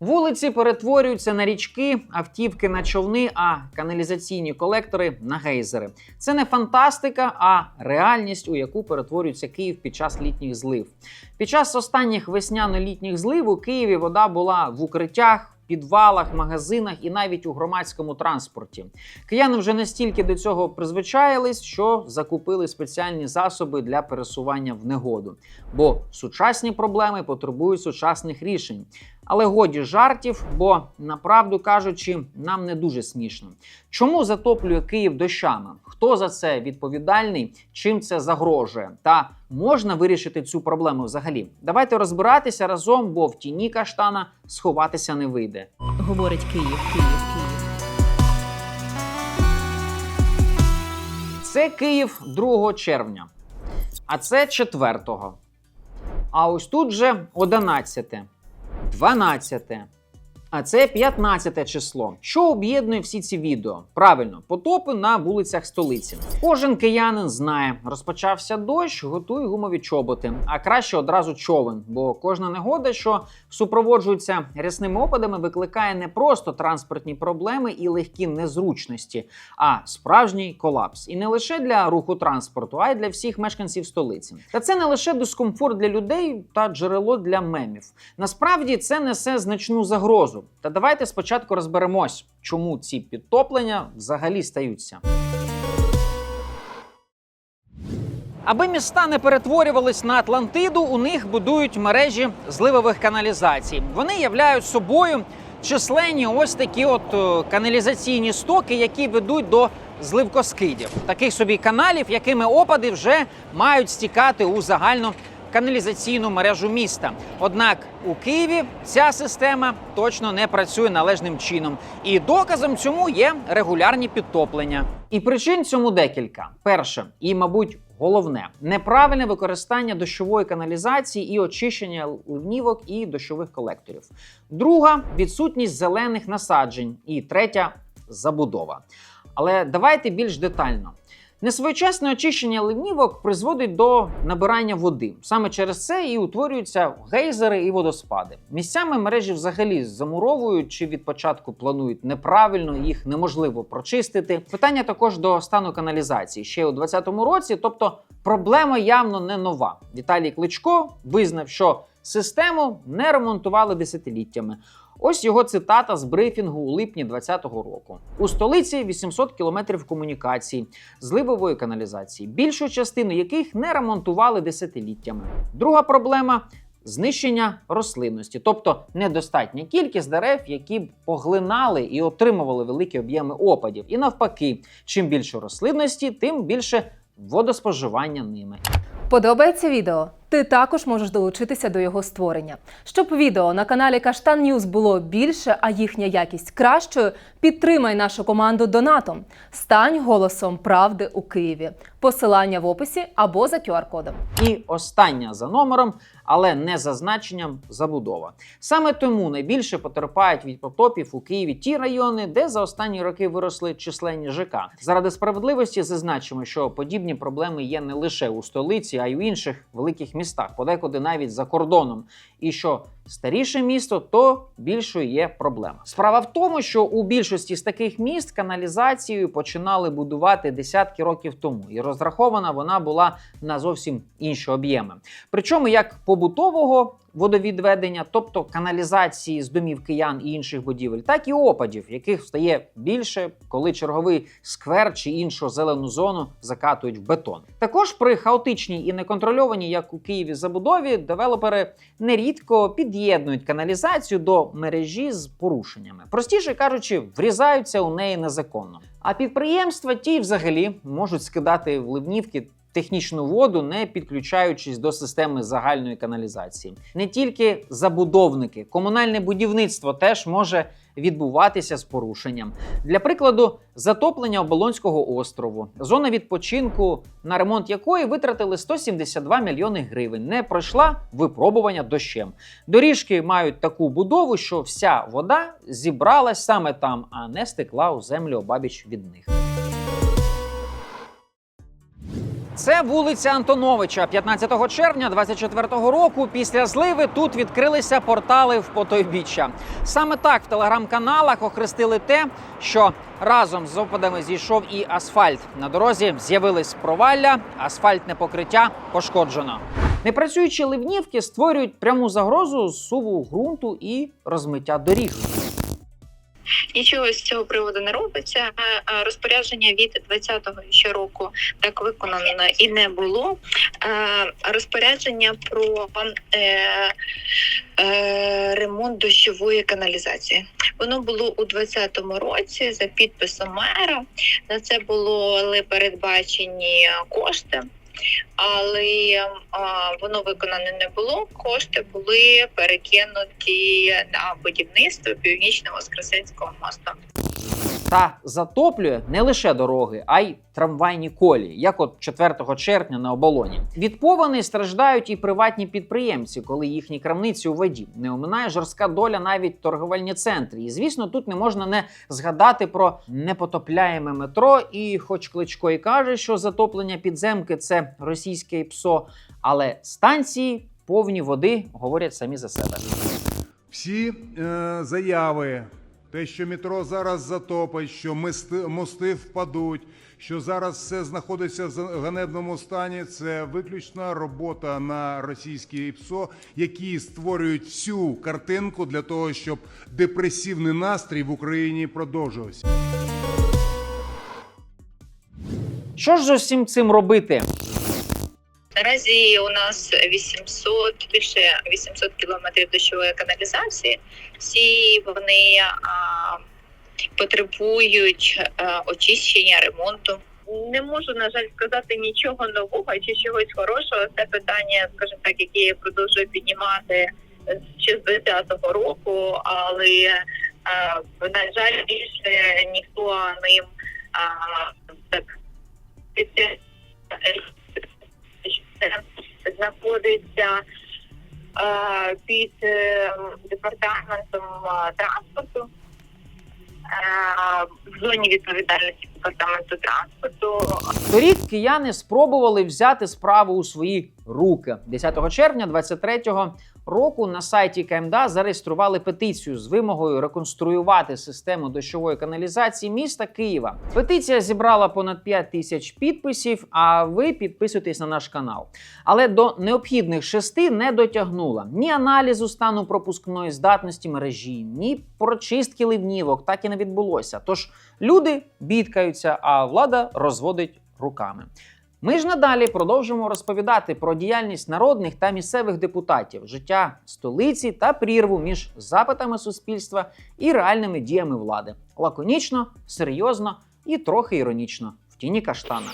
Вулиці перетворюються на річки, автівки на човни, а каналізаційні колектори на гейзери. Це не фантастика, а реальність, у яку перетворюється Київ під час літніх злив. Під час останніх весняно-літніх злив у Києві вода була в укриттях. Підвалах, магазинах і навіть у громадському транспорті кияни вже настільки до цього призвичаїлись, що закупили спеціальні засоби для пересування в негоду. Бо сучасні проблеми потребують сучасних рішень. Але годі жартів, бо направду кажучи, нам не дуже смішно. Чому затоплює Київ дощами? Хто за це відповідальний? Чим це загрожує? Та можна вирішити цю проблему взагалі? Давайте розбиратися разом, бо в тіні каштана сховатися не вийде. Говорить Київ, Київ, Київ. Це Київ 2 червня, а це 4. А ось тут же 11, 12. А це 15 число. Що об'єднує всі ці відео? Правильно, потопи на вулицях столиці. Кожен киянин знає, розпочався дощ, готуй гумові чоботи, а краще одразу човен, бо кожна негода, що супроводжується рясними опадами, викликає не просто транспортні проблеми і легкі незручності, а справжній колапс. І не лише для руху транспорту, а й для всіх мешканців столиці. Та це не лише дискомфорт для людей та джерело для мемів. Насправді це несе значну загрозу. Та давайте спочатку розберемось, чому ці підтоплення взагалі стаються. Аби міста не перетворювались на Атлантиду, у них будують мережі зливових каналізацій. Вони являють собою численні ось такі от е, каналізаційні стоки, які ведуть до зливкоскидів, таких собі каналів, якими опади вже мають стікати у загальну каналізаційну мережу міста. Однак у Києві ця система точно не працює належним чином, і доказом цьому є регулярні підтоплення. І причин цьому декілька. Перше, і, мабуть, головне неправильне використання дощової каналізації і очищення ливнівок і дощових колекторів. Друга відсутність зелених насаджень. І третя забудова. Але давайте більш детально. Несвоєчасне очищення ливнівок призводить до набирання води. Саме через це і утворюються гейзери і водоспади. Місцями мережі взагалі замуровують чи від початку планують неправильно, їх неможливо прочистити. Питання також до стану каналізації ще у 2020 році. Тобто проблема явно не нова. Віталій Кличко визнав, що систему не ремонтували десятиліттями. Ось його цитата з брифінгу у липні 2020 року. У столиці 800 кілометрів комунікацій, зливової каналізації, більшу частину яких не ремонтували десятиліттями. Друга проблема. Знищення рослинності, тобто недостатня кількість дерев, які б поглинали і отримували великі об'єми опадів. І навпаки, чим більше рослинності, тим більше водоспоживання ними. Подобається відео? Ти також можеш долучитися до його створення. Щоб відео на каналі Каштан Ньюз було більше, а їхня якість кращою, підтримай нашу команду донатом. Стань голосом правди у Києві. Посилання в описі або за QR-кодом. І остання за номером, але не за значенням забудова. Саме тому найбільше потерпають від потопів у Києві ті райони, де за останні роки виросли численні ЖК. Заради справедливості зазначимо, що подібні проблеми є не лише у столиці, а й у інших великих містах, подекуди навіть за кордоном. І що старіше місто, то більшою є проблема. Справа в тому, що у більшості з таких міст каналізацію починали будувати десятки років тому, і розрахована вона була на зовсім інші об'єми. Причому як побутового водовідведення, тобто каналізації з домів киян і інших будівель, так і опадів, яких стає більше, коли черговий сквер чи іншу зелену зону закатують в бетон. Також при хаотичній і неконтрольованій, як у Києві, забудові, девелопери нерідко під'єднують каналізацію до мережі з порушеннями. Простіше кажучи, врізаються у неї незаконно. А підприємства ті взагалі можуть скидати в ливнівки технічну воду, не підключаючись до системи загальної каналізації. Не тільки забудовники, комунальне будівництво теж може відбуватися з порушенням. Для прикладу, затоплення Оболонського острову, зона відпочинку, на ремонт якої витратили 172 мільйони гривень, не пройшла випробування дощем. Доріжки мають таку будову, що вся вода зібралась саме там, а не стекла у землю обабіч від них. Це вулиця Антоновича. 15 червня 24-го року після зливи тут відкрилися портали в потойбіччя. Саме так в телеграм-каналах охрестили те, що разом з опадами зійшов і асфальт. На дорозі з'явились провалля, асфальтне покриття пошкоджено. Непрацюючі ливнівки створюють пряму загрозу зсуву ґрунту і розмиття доріг. Нічого з цього приводу не робиться. Розпорядження від 20-го ще року так виконано і не було. Розпорядження про е, е, ремонт дощової каналізації. Воно було у 20-му році за підписом мера. На це були передбачені кошти. Але а, воно виконане не було. Кошти були перекинуті на будівництво північного Воскресенського мосту. Та затоплює не лише дороги, а й трамвайні колії, як от 4 червня на оболоні. Від повені страждають і приватні підприємці, коли їхні крамниці у воді. Не оминає жорстка доля навіть торговельні центри. І звісно, тут не можна не згадати про непотопляєме метро. І, хоч Кличко і каже, що затоплення підземки це російське ПСО, але станції повні води говорять самі за себе. Всі е, заяви, те, що метро зараз затопить, що мости, впадуть, що зараз все знаходиться в ганебному стані, це виключна робота на російські ПСО, які створюють всю картинку для того, щоб депресивний настрій в Україні продовжувався. Що ж з усім цим робити? Наразі у нас 800, більше 800 кілометрів дощової каналізації. Всі вони а, потребують а, очищення, ремонту. Не можу, на жаль, сказати нічого нового чи чогось хорошого. Це питання, скажімо так, яке я продовжую піднімати з 60-го року, але а, на жаль, більше ніхто ним а, так знаходиться е, під е, департаментом е, транспорту. В зоні відповідальності департаменту транспорту Торік кияни спробували взяти справу у свої руки. 10 червня 23-го року на сайті КМДА зареєстрували петицію з вимогою реконструювати систему дощової каналізації міста Києва. Петиція зібрала понад 5 тисяч підписів. А ви підписуйтесь на наш канал. Але до необхідних шести не дотягнула ні аналізу стану пропускної здатності мережі, ні прочистки ливнівок так і не відбулося. Тож люди бідкаються, а влада розводить руками. Ми ж надалі продовжимо розповідати про діяльність народних та місцевих депутатів, життя столиці та прірву між запитами суспільства і реальними діями влади. Лаконічно, серйозно і трохи іронічно в тіні каштана.